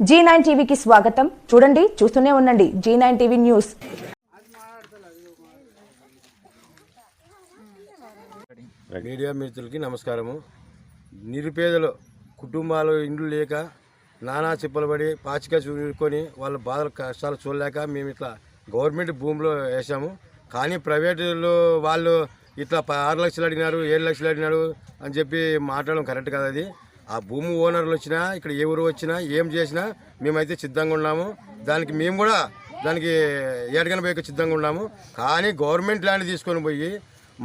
G nine టీవీకి స్వాగతం. చూడండి చూస్తూనే ఉండండి. G nine TV news media మిత్రులకి నమస్కారము. నిరుపేదలు కుటుంబాలు ఇండ్లు లేక నానా చిప్పలు పడి పాచిక చూడుకొని వాళ్ళ బాధలు కష్టాలు చూడలేక మేము ఇట్లా గవర్నమెంట్ భూమిలో వేసాము కానీ ప్రైవేటులో వాళ్ళు ఇట్లా ఆరు లక్షలు అడిగినారు ఏడు లక్షలు అడిగినారు అని చెప్పి మాట్లాడడం కరెక్ట్ కదా అది. ఆ భూమి ఓనర్లు వచ్చినా ఇక్కడ ఎవరు వచ్చినా ఏం చేసినా మేమైతే సిద్ధంగా ఉన్నాము. దానికి మేము కూడా దానికి ఏడగన పోయి సిద్ధంగా ఉన్నాము. కానీ గవర్నమెంట్ ల్యాండ్ తీసుకొని పోయి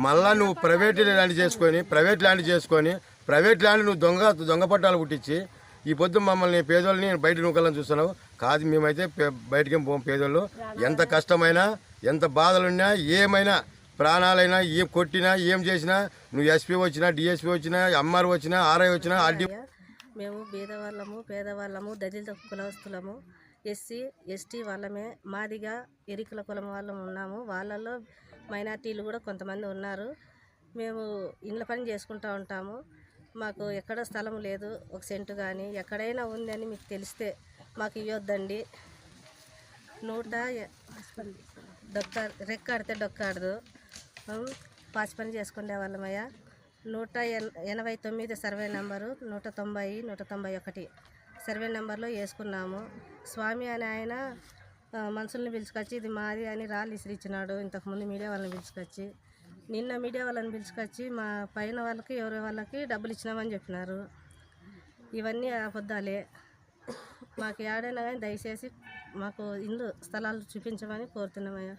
మళ్ళా నువ్వు ప్రైవేట్ ల్యాండ్ చేసుకొని ప్రైవేట్ ల్యాండ్ చేసుకొని ప్రైవేట్ ల్యాండ్ నువ్వు దొంగ దొంగ పట్టాలు పుట్టించి ఈ పొద్దు మమ్మల్ని పేదోళ్ళని బయట నూకాలని చూస్తున్నావు. కాదు మేమైతే బయటకేం పోం పేదోళ్ళు. ఎంత కష్టమైనా ఎంత బాధలున్నా ఏమైనా ప్రాణాలైనా ఏం కొట్టినా ఏం చేసినా నువ్వు ఎస్పీ వచ్చినా డిఎస్పీ వచ్చినా ఎంఆర్ వచ్చినా ఆర్ఐ వచ్చినా ఆర్డీ మేము బీదవాళ్ళము పేదవాళ్ళము దళిత కులస్తులము ఎస్సీ ఎస్టీ వాళ్ళమే మాదిగా ఎరికల కులం వాళ్ళం ఉన్నాము. వాళ్ళలో మైనార్టీలు కూడా కొంతమంది ఉన్నారు. మేము ఇండ్ల పని చేసుకుంటూ ఉంటాము. మాకు ఎక్కడ స్థలం లేదు ఒక సెంటు కానీ ఎక్కడైనా ఉందని మీకు తెలిస్తే మాకు ఇవ్వద్దండి నూట డొక్క రెక్కాడితే డొక్కాడదు పాచి పని చేసుకునే వాళ్ళమయ్యా నూట ఎన్ ఎనభై తొమ్మిది సర్వే నెంబరు నూట తొంభై నూట తొంభై ఒకటి. సర్వే నెంబర్లో వేసుకున్నాము. స్వామి అని ఆయన మనుషుల్ని పిలుచుకొచ్చి ఇది మాది అని రాళ్ళు ఇసిరిచ్చినాడు. ఇంతకుముందు మీడియా వాళ్ళని పిలుచుకొచ్చి. నిన్న మీడియా వాళ్ళని పిలుచుకొచ్చి మా పైన వాళ్ళకి ఎవరి వాళ్ళకి డబ్బులు ఇచ్చినామని చెప్పినారు. ఇవన్నీ అబద్ధాలే మాకు ఏడైనా కానీ దయచేసి మాకు ఇల్లు స్థలాలు చూపించమని కోరుతున్నామయ్యా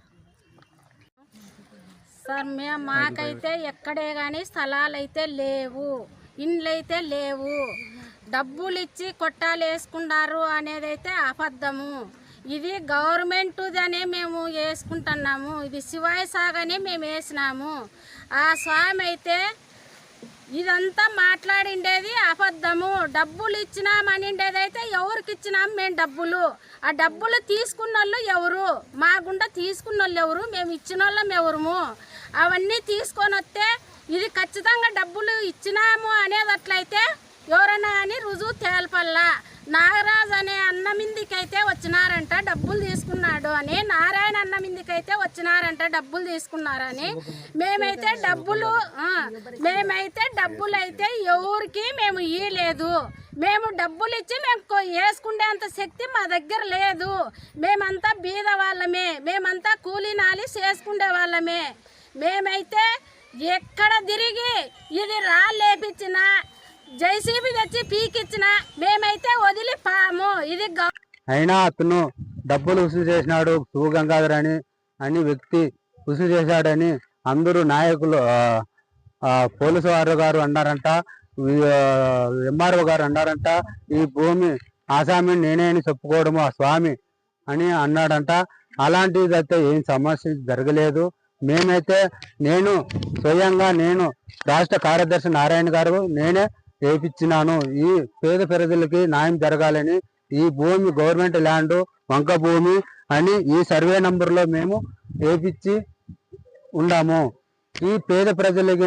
సార్ మేము మాకైతే ఎక్కడే కానీ స్థలాలు అయితే లేవు. ఇండ్లు అయితే లేవు. డబ్బులు ఇచ్చి కొట్టాలు వేసుకున్నారు అనేది అయితే అబద్ధము. ఇది గవర్నమెంట్దనే మేము వేసుకుంటున్నాము. ఇది శివాయి సాగనే మేము వేసినాము. ఆ స్వామి అయితే ఇదంతా మాట్లాడిండేది అబద్ధము. డబ్బులు ఇచ్చినామనిండేదైతే ఎవరికి ఇచ్చినాం మేము డబ్బులు. ఆ డబ్బులు తీసుకున్న వాళ్ళు ఎవరు? మా గుండా తీసుకున్న వాళ్ళు ఎవరు? మేము ఇచ్చిన వాళ్ళం ఎవరుము? అవన్నీ తీసుకొని వస్తే ఇది ఖచ్చితంగా డబ్బులు ఇచ్చినాము అనేది అట్లయితే ఎవరైనా కానీ రుజువు తేల్పల్లా. నాగరాజ్ అనే అన్న మిందికైతే వచ్చినారంట డబ్బులు తీసుకున్నాడు అని. నారాయణ అన్న మిందికైతే వచ్చినారంట డబ్బులు తీసుకున్నారని. మేమైతే డబ్బులు మేమైతే డబ్బులు అయితే ఎవరికి మేము ఇయ్యలేదు. మేము డబ్బులు ఇచ్చి మేము వేసుకునేంత శక్తి మా దగ్గర లేదు. మేమంతా బీద వాళ్ళమే మేమంతా కూలీ నాలి చేసుకునే వాళ్ళమే. మేమైతే ఎక్కడ తిరిగి ఇది రాళ్ళేపించిన జైసీబీ తెచ్చి పీకిచ్చిన మేమైతే వదిలి పాము. ఇది అయినా అతను డబ్బులు వసూలు చేసినాడు శివ గంగాధర్ అని అని వ్యక్తి వసూలు చేశాడని అందరూ నాయకులు పోలీసు వారు గారు అన్నారంట ఎంఆర్ఓ గారు అన్నారంట ఈ భూమి ఆసామి నేనే అని చెప్పుకోవడము ఆ స్వామి అని అన్నాడంట. అలాంటిది అయితే ఏం సమస్య జరగలేదు. మేమైతే నేను స్వయంగా నేను రాష్ట్ర కార్యదర్శి నారాయణ గారు నేనే వేపించినాను ఈ పేద ప్రజలకి న్యాయం జరగాలని ఈ భూమి గవర్నమెంట్ ల్యాండ్ వంక భూమి అని ఈ సర్వే నంబర్లో మేము వేపించి ఉండాము. ఈ పేద ప్రజలకి